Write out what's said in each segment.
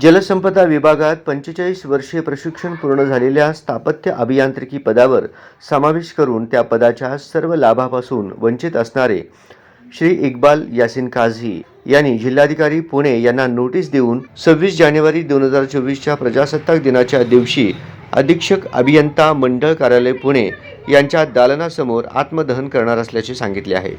जलसंपदा विभागात पंचेचाळीस वर्षे प्रशिक्षण पूर्ण झालेल्या स्थापत्य अभियांत्रिकी पदावर समावेश करून त्या पदाच्या सर्व लाभापासून वंचित असणारे श्री इक्बाल यासिन काझी यांनी जिल्हाधिकारी पुणे यांना नोटीस देऊन सव्वीस जानेवारी दोन हजार चोवीसच्या प्रजासत्ताक दिनाच्या दिवशी अधीक्षक अभियंता मंडळ कार्यालय पुणे यांच्या दालनासमोर आत्मदहन करणार असल्याचे सांगितले आहे.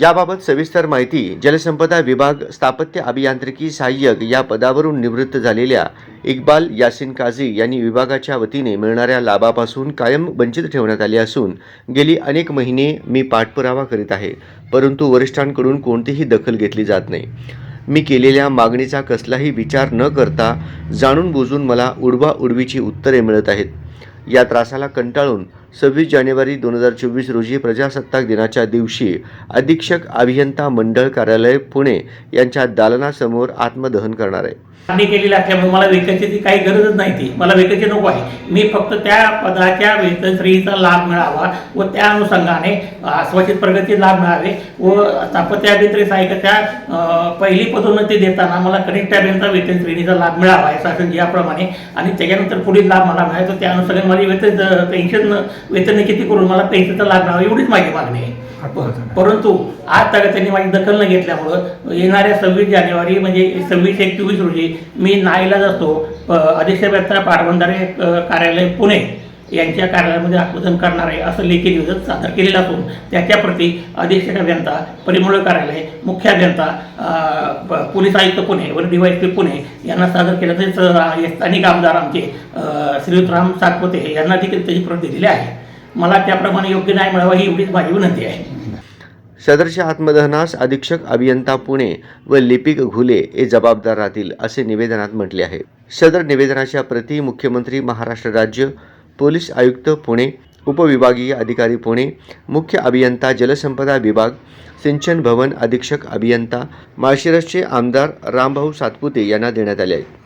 याबाबत सविस्तर माहिती जलसंपदा विभाग स्थापत्य अभियांत्रिकी सहाय्यक या पदावरून निवृत्त झालेल्या इक्बाल यासिन काझी यांनी विभागाच्या वतीने मिळणाऱ्या लाभापासून कायम वंचित ठेवण्यात आले असून गेली अनेक महिने मी पाठपुरावा करीत आहे परंतु वरिष्ठांकडून कोणतीही दखल घेतली जात नाही. मी केलेल्या मागणीचा कसलाही विचार न करता जाणून बुजून मला उडवा उडवीची उत्तरे मिळत आहेत. या त्रासाला कंटाळून सव्वीस जानेवारी दोन हजार चोवीस रोजी प्रजासत्ताक दिनाच्या दिवशी अधीक्षक अभियंता मंडळ कार्यालय पुणे यांच्या दालनासमोर आत्मदहन करणार आहे. मागणी केलेली असल्यामुळे मला वेकन्सीची काही गरजच नाही ती. मला वेकन्सी नको आहे. मी फक्त त्या पदाच्या वेतन श्रेणीचा लाभ मिळावा व त्या अनुषंगाने आश्वासित प्रगती लाभ मिळावे व स्थापत्य अभियंत्री सहाय्यकाच्या पहिली पदोन्नती देताना मला कनिष्ठ अभियंता वेतन श्रेणीचा लाभ मिळावा आहे शासन याप्रमाणे. आणि त्याच्यानंतर पुढील लाभ मला मिळावा त्या अनुषंगाने माझी वेतन पेन्शन वेतन किती करून मला पेन्शनचा लाभ मिळावा एवढीच माझी मागणी आहे. परंतु आज तक त्यांनी माझी दखल न घेतल्यामुळं येणाऱ्या सव्वीस जानेवारी म्हणजे सव्वीस एक चोवीस रोजी मी नाईलाज असतो अधीक्षक पाटबंधारे कार्यालय पुणे. यांच्या कार्यालयामध्ये आत्मदन करणार आहे असं लेखी निवेदन सादर केलेलं असून त्याच्याप्रती अधीक्षक अभियंता परिमळ कार्यालय मुख्य अभियंता पोलीस आयुक्त पुणे व डीवायएसपी पुणे यांना सादर केलं. तसेच स्थानिक आमदार आमचे अ, श्रीयुत राम सातपुते यांना देखील त्याची प्रत दिलेली आहे. मला त्याप्रमाणे योग्य न्याय मिळावा ही एवढीच माझी विनंती आहे. सदरच्या आत्मदहनास अधीक्षक अभियंता पुणे व लिपिक घुले हे जबाबदार राहतील असे निवेदनात म्हटले आहे. सदर निवेदनाच्या प्रती मुख्यमंत्री महाराष्ट्र राज्य पोलीस आयुक्त पुणे उपविभागीय अधिकारी पुणे मुख्य अभियंता जलसंपदा विभाग सिंचन भवन अधीक्षक अभियंता माळशिरसचे आमदार रामभाऊ सातपुते यांना देण्यात आले आहे